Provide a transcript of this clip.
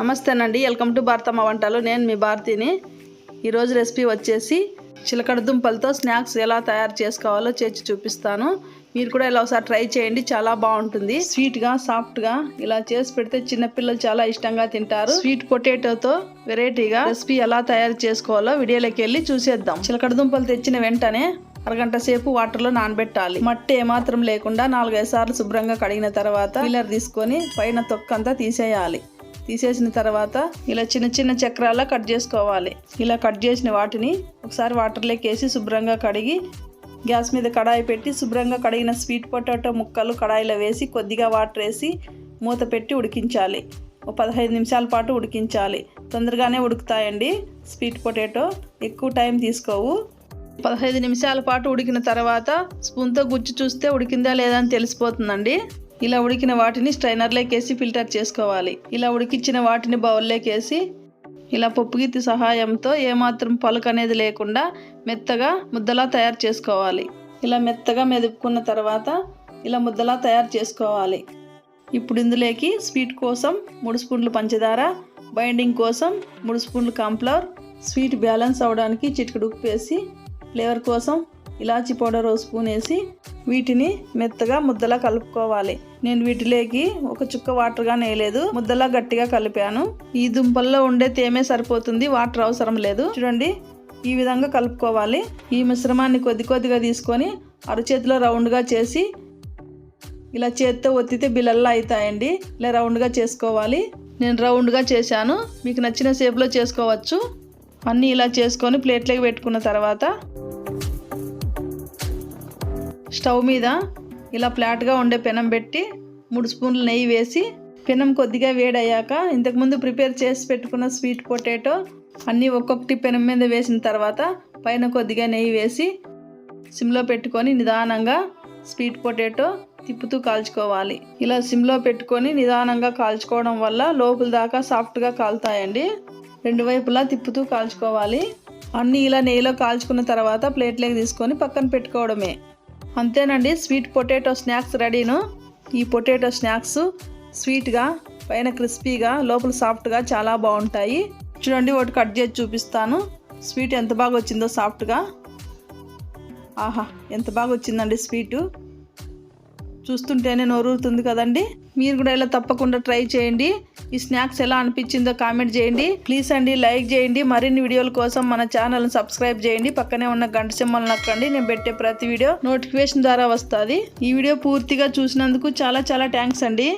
నమస్తేనండి. Welcome to Bharatamma వంటలు. నేను మీ భారతిని. ఈరోజు రెసిపీ వచ్చేసి చిలకడ దుంపలతో స్నాక్స్ ఎలా తయారు చేసుకోవాలో చేసి చూపిస్తాను. మీరు కూడా ఇలా ఒకసారి ట్రై చేయండి. చాలా బాగుంటుంది. స్వీట్గా సాఫ్ట్గా ఇలా చేసి పెడితే చిన్నపిల్లలు చాలా ఇష్టంగా తింటారు. స్వీట్ పొటాటోతో వెరైటీగా రెసిపీ ఎలా తయారు చేసుకోవాలో వీడియోలోకి వెళ్ళి చూసేద్దాం. చిలకడ దుంపలు తెచ్చిన వెంటనే అరగంట సేపు వాటర్లో నానబెట్టాలి. మట్టి ఏమాత్రం లేకుండా నాలుగైదు సార్లు శుభ్రంగా కడిగిన తర్వాత పిల్లర్ తీసుకొని పైన తొక్కంతా తీసేయాలి. తీసేసిన తర్వాత ఇలా చిన్న చిన్న చక్రాల్లో కట్ చేసుకోవాలి. ఇలా కట్ చేసిన వాటిని ఒకసారి వాటర్లోకి వేసి శుభ్రంగా కడిగి గ్యాస్ మీద కడాయి పెట్టి శుభ్రంగా కడిగిన స్వీట్ పొటాటో ముక్కలు కడాయిలో వేసి కొద్దిగా వాటర్ వేసి మూత పెట్టి ఉడికించాలి. ఒక పదహైదు నిమిషాల పాటు ఉడికించాలి. తొందరగానే ఉడుకుతాయండి స్వీట్ పొటాటో. ఎక్కువ టైం తీసుకోవు. పదహైదు నిమిషాల పాటు ఉడికిన తర్వాత స్పూన్తో గుచ్చి చూస్తే ఉడికిందా లేదా అని తెలిసిపోతుందండి. ఇలా ఉడికిన వాటిని స్ట్రైనర్లోకేసి ఫిల్టర్ చేసుకోవాలి. ఇలా ఉడికించిన వాటిని బౌల్లోకేసి ఇలా పప్పుగిత్తి సహాయంతో ఏమాత్రం పలుకు అనేది లేకుండా మెత్తగా ముద్దలా తయారు చేసుకోవాలి. ఇలా మెత్తగా మెదుపుకున్న తర్వాత ఇలా ముద్దలా తయారు చేసుకోవాలి. ఇప్పుడు ఇందులోకి స్వీట్ కోసం మూడు స్పూన్లు పంచదార బైండింగ్ కోసం మూడు స్పూన్లు కాంఫ్లవర్ స్వీట్ బ్యాలెన్స్ అవడానికి చిటికడు ఉప్పు వేసి ఫ్లేవర్ కోసం ఇలాచి పౌడర్ ఓ స్పూన్ వేసి వీటిని మెత్తగా ముద్దలా కలుపుకోవాలి. నేను వీటిలోకి ఒక చుక్క వాటర్గా నేయలేదు. ముద్దలా గట్టిగా కలిపాను. ఈ దుంపల్లో ఉండే తేమే సరిపోతుంది. వాటర్ అవసరం లేదు. చూడండి ఈ విధంగా కలుపుకోవాలి. ఈ మిశ్రమాన్ని కొద్ది కొద్దిగా తీసుకొని అరచేతిలో రౌండ్గా చేసి ఇలా చేత్తో ఒత్తితే బిల్లల్లా అవుతాయండి. ఇలా రౌండ్గా చేసుకోవాలి. నేను రౌండ్గా చేశాను. మీకు నచ్చిన షేప్లో చేసుకోవచ్చు. అన్నీ ఇలా చేసుకొని ప్లేట్లోకి పెట్టుకున్న తర్వాత స్టవ్ మీద ఇలా ఫ్లాట్గా ఉండే పెనం పెట్టి మూడు స్పూన్లు నెయ్యి వేసి పెనం కొద్దిగా వేడయ్యాక ఇంతకుముందు ప్రిపేర్ చేసి పెట్టుకున్న స్వీట్ పొటాటో అన్నీ ఒక్కొక్కటి పెనం మీద వేసిన తర్వాత పైన కొద్దిగా నెయ్యి వేసి సిమ్లో పెట్టుకొని నిదానంగా స్వీట్ పొటాటో తిప్పుతూ కాల్చుకోవాలి. ఇలా సిమ్లో పెట్టుకొని నిదానంగా కాల్చుకోవడం వల్ల లోపల దాకా సాఫ్ట్గా కాలుతాయండి. రెండు వైపులా తిప్పుతూ కాల్చుకోవాలి. అన్నీ ఇలా నెయ్యిలో కాల్చుకున్న తర్వాత ప్లేట్లోకి తీసుకొని పక్కన పెట్టుకోవడమే. అంతేనండి స్వీట్ పొటాటో స్నాక్స్ రెడీను ఈ పొటాటో స్నాక్స్ స్వీట్గా పైన క్రిస్పీగా లోపల సాఫ్ట్గా చాలా బాగుంటాయి. చూడండి ఒకటి కట్ చేసి చూపిస్తాను. స్వీట్ ఎంత బాగా వచ్చిందో సాఫ్ట్గా ఆహా ఎంత బాగా వచ్చిందండి స్వీటు చూస్తుంటేనే నోరూరుతుంది కదండి. మీరు కూడా ఇలా తప్పకుండా ట్రై చేయండి. ఈ స్నాక్స్ ఎలా అనిపించిందో కామెంట్ చేయండి. ప్లీజ్ అండి లైక్ చేయండి. మరిన్ని వీడియోల కోసం మన ఛానల్ని సబ్స్క్రైబ్ చేయండి. పక్కనే ఉన్న గంట సింబల్ నొక్కండి. నేను పెట్టే ప్రతి వీడియో నోటిఫికేషన్ ద్వారా వస్తుంది. ఈ వీడియో పూర్తిగా చూసినందుకు చాలా చాలా థ్యాంక్స్ అండి.